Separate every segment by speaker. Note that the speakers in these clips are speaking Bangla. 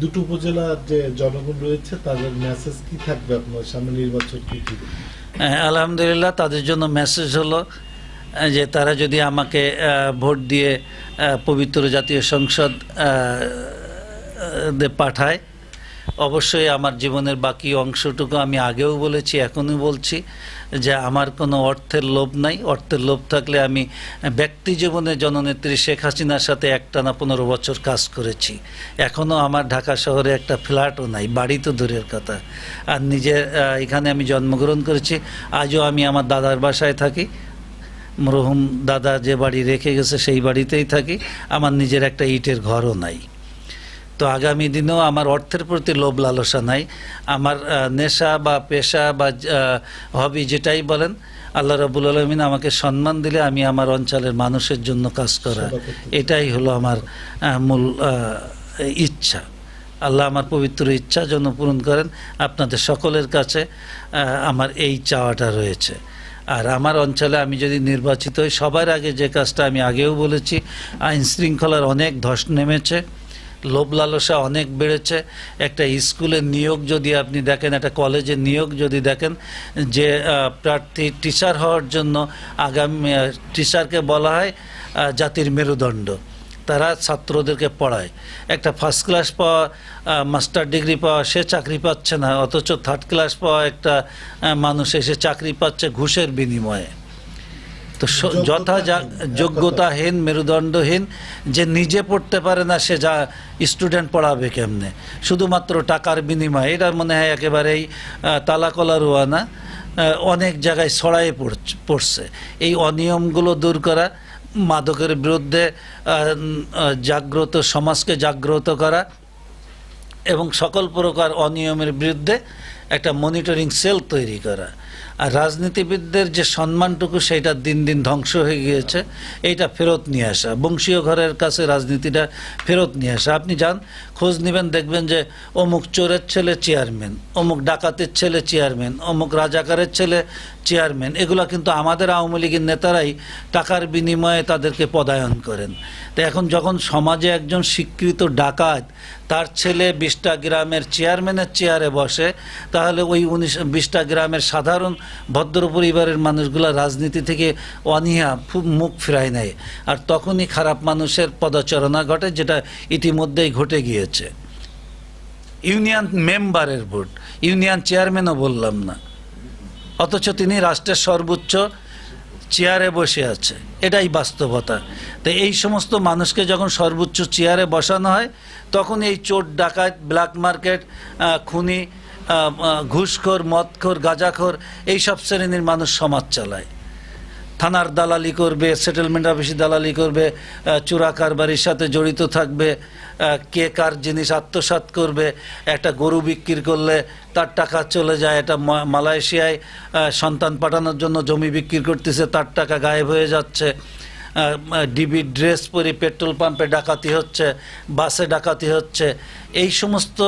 Speaker 1: দুটো উপজেলার যে জনগণ রয়েছে তাদের মেসেজ কি থাকবে আপনার সামনে নির্বাচন কি
Speaker 2: হ্যাঁ, আলহামদুলিল্লাহ তাদের জন্য মেসেজ হলো যে তারা যদি আমাকে ভোট দিয়ে পবিত্র জাতীয় সংসদ পাঠায় অবশ্যই আমার জীবনের বাকি অংশটুকু আমি আগেও বলেছি, এখনও বলছি যে আমার কোনো অর্থের লোভ নাই। অর্থের লোভ থাকলে আমি ব্যক্তি জীবনে জননেত্রী শেখ হাসিনার সাথে একটানা পনেরো বছর কাজ করেছি। এখনও আমার ঢাকা শহরে একটা ফ্ল্যাটও নাই, বাড়ি তো দূরের কথা। আর নিজে এখানে আমি জন্মগ্রহণ করেছি, আজও আমি আমার দাদার বাসায় থাকি। মরহুম দাদা যে বাড়ি রেখে গেছে সেই বাড়িতেই থাকি, আমার নিজের একটা ইটের ঘরও নাই। তো আগামী দিনেও আমার অর্থের প্রতি লোভ লালসা নাই। আমার নেশা বা পেশা বা হবি যেটাই বলেন আল্লাহ রাবুল আলমিন আমাকে সম্মান দিলে আমি আমার অঞ্চলের মানুষের জন্য কাজ করা। এটাই হলো আমার মূল ইচ্ছা। আল্লাহ আমার পবিত্র ইচ্ছা যেন পূরণ করেন আপনাদের সকলের কাছে আমার এই চাওয়াটা রয়েছে। আর আমার অঞ্চলে আমি যদি নির্বাচিত হই সবার আগে যে কাজটা আমি আগেও বলেছি আইন শৃঙ্খলার অনেক ধস নেমেছে। লোভ লালসা অনেক বেড়েছে। একটা স্কুলের নিয়োগ যদি আপনি দেখেন, একটা কলেজের নিয়োগ যদি দেখেন, যে প্রার্থী টিচার হওয়ার জন্য আগামী টিচারকে বলা হয় জাতির মেরুদণ্ড। তারা ছাত্রদেরকে পড়ায়। একটা ফার্স্ট ক্লাস পাওয়া মাস্টার ডিগ্রি পাওয়া, সে চাকরি পাচ্ছে না, অথচ থার্ড ক্লাস পাওয়া একটা মানুষ এসে চাকরি পাচ্ছে ঘুষের বিনিময়ে। তো যথা যোগ্যতাহীন মেরুদণ্ডহীন, যে নিজে পড়তে পারে না, সে যা স্টুডেন্ট পড়াবে কেমনে? শুধুমাত্র টাকার বিনিময়ে। এটা মনে হয় একেবারেই তালাকলা রোয়ানা অনেক জায়গায় ছড়াই পড়ছ- এই অনিয়মগুলো দূর করা, মাদকের বিরুদ্ধে জাগ্রত, সমাজকে জাগ্রত করা এবং সকল প্রকার অনিয়মের বিরুদ্ধে একটা মনিটরিং সেল তৈরি করা। আর রাজনীতিবিদদের যে সম্মানটুকু সেটা দিন দিন ধ্বংস হয়ে গিয়েছে, এইটা ফেরত নিয়ে আসা। বংশীয় ঘরের কাছে রাজনীতিটা ফেরত নিয়ে আসা। আপনি যান, খোঁজ নেবেন, দেখবেন যে অমুক চোরের ছেলে চেয়ারম্যান অমুক ডাকাতের ছেলে চেয়ারম্যান অমুক রাজাকারের ছেলে চেয়ারম্যান এগুলো কিন্তু আমাদের আওয়ামী লীগের নেতারাই টাকার বিনিময়ে তাদেরকে পদায়ন করেন। তো এখন যখন সমাজে একজন স্বীকৃত ডাকাত, তার ছেলে বিশটা গ্রামের চেয়ারম্যানের চেয়ারে বসে তাহলে ওই উনিশ, বিশটা গ্রামের সাধারণ ভদ্র পরিবারের মানুষগুলো রাজনীতি থেকে অনীহা মুখ ফিরায় নেয়। আর তখনই খারাপ মানুষের পদচারণা ঘটে, যেটা ইতিমধ্যেই ঘটে গিয়েছে। ইউনিয়ন মেম্বারের ভোট, ইউনিয়ন চেয়ারম্যানও বললাম না। অথচ তিনি রাষ্ট্রের সর্বোচ্চ চেয়ারে বসে আছে। এটাই বাস্তবতা। তো এই সমস্ত মানুষকে যখন সর্বোচ্চ চেয়ারে বসানো হয় তখন এই চোর, ডাকাত, ব্ল্যাক মার্কেট খুনি ঘুষখোর, মদখোর, গাঁজাখোর এই সব শ্রেণির মানুষ সমাজ চালায়। থানার দালালি করবে সেটেলমেন্ট অফিসে দালালি করবে চোরা কারবারির সাথে জড়িত থাকবে কে কার জিনিস আত্মসাৎ করবে, একটা গরু বিক্রি করলে তার টাকা চলে যায়, এটা মালয়েশিয়ায় সন্তান পাঠানোর জন্য জমি বিক্রি করতেছে, তার টাকা গায়েব হয়ে যাচ্ছে। ডিবি ড্রেস পরে পেট্রোল পাম্পে ডাকাতি হচ্ছে, বাসে ডাকাতি হচ্ছে, এই সমস্ত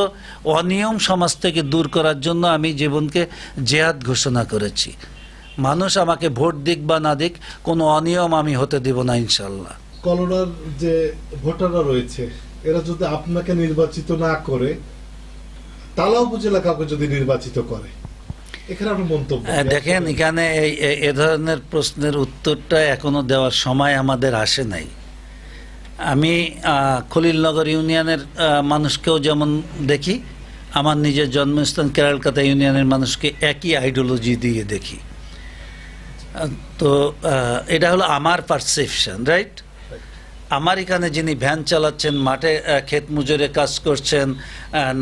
Speaker 2: অনিয়ম সমাজ থেকে দূর করার জন্য আমি জীবনকে জেহাদ ঘোষণা করেছি। মানুষ আমাকে ভোট দিক বা না দিক, কোনো অনিয়ম আমি হতে দিব না ইনশাল্লাহ
Speaker 1: কলোরার যে ভোটাররা রয়েছে, এরা যদি আপনাকে নির্বাচিত না করে তালা উপজেলা কাউকে যদি নির্বাচিত করে।
Speaker 2: দেখেন, এখানে এ ধরনের প্রশ্নের উত্তরটা এখনও দেওয়ার সময় আমাদের আসে নাই। আমি খলিলনগর ইউনিয়নের মানুষকেও যেমন দেখি, আমার নিজের জন্মস্থান কেরালকাতা ইউনিয়নের মানুষকে একই আইডিওলজি দিয়ে দেখি। তো এটা হলো আমার পারসেপশন রাইট আমার এখানে যিনি ভ্যান চালাচ্ছেন, মাঠে ক্ষেত মজুরে কাজ করছেন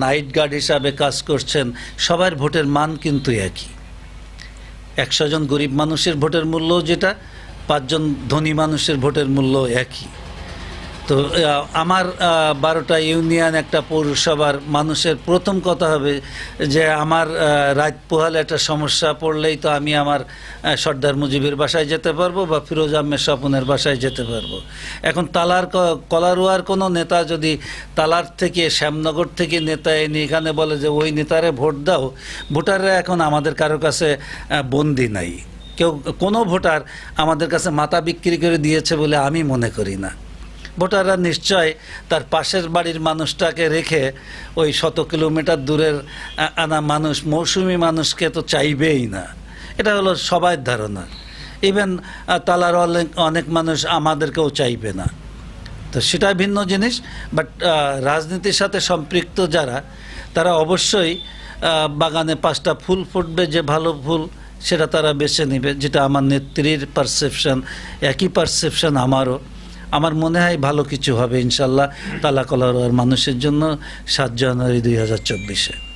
Speaker 2: নাইট গার্ড হিসাবে কাজ করছেন, সবার ভোটের মান কিন্তু একই। একশো জন গরিব মানুষের ভোটের মূল্য যেটা, পাঁচজন ধনী মানুষের ভোটের মূল্য একই। তো আমার বারোটা ইউনিয়ন, একটা পৌরসভার মানুষের প্রথম কথা হবে যে আমার রাত পোহালে একটা সমস্যা পড়লেই তো আমি আমার সর্দার মুজিবের বাসায় যেতে পারব বা ফিরোজ আহমেদ স্বপনের বাসায় যেতে পারব। এখন তালার কলারোয়ার কোনো নেতা যদি তালার থেকে, শ্যামনগর থেকে নেতা এনে এখানে বলে যে, ওই নেতারে ভোট দাও। ভোটাররা এখন আমাদের কারও কাছে বন্দি নাই। কেউ, কোনো ভোটার আমাদের কাছে মাথা বিক্রি করে দিয়েছে বলে আমি মনে করি না। ভোটাররা নিশ্চয় তার পাশের বাড়ির মানুষটাকে রেখে ওই শত কিলোমিটার দূরের আনা মানুষ, মৌসুমি মানুষকে তো চাইবেই না। এটা হলো সবার ধারণা। ইভেন তালার অনেক অনেক মানুষ আমাদেরকেও চাইবে না। তো সেটা ভিন্ন জিনিস বাট রাজনীতির সাথে সম্পৃক্ত যারা, তারা অবশ্যই বাগানে পাঁচটা ফুল ফুটবে, যে ভালো ফুল সেটা তারা বেছে নেবে, যেটা আমার নেত্রীর পারসেপশন একই পারসেপশন আমারও। আমার মনে হয় ভালো কিছু হবে, ইনশাল্লাহ তালাকলার মানুষের জন্য সাত জানুয়ারি দুই হাজার চব্বিশে।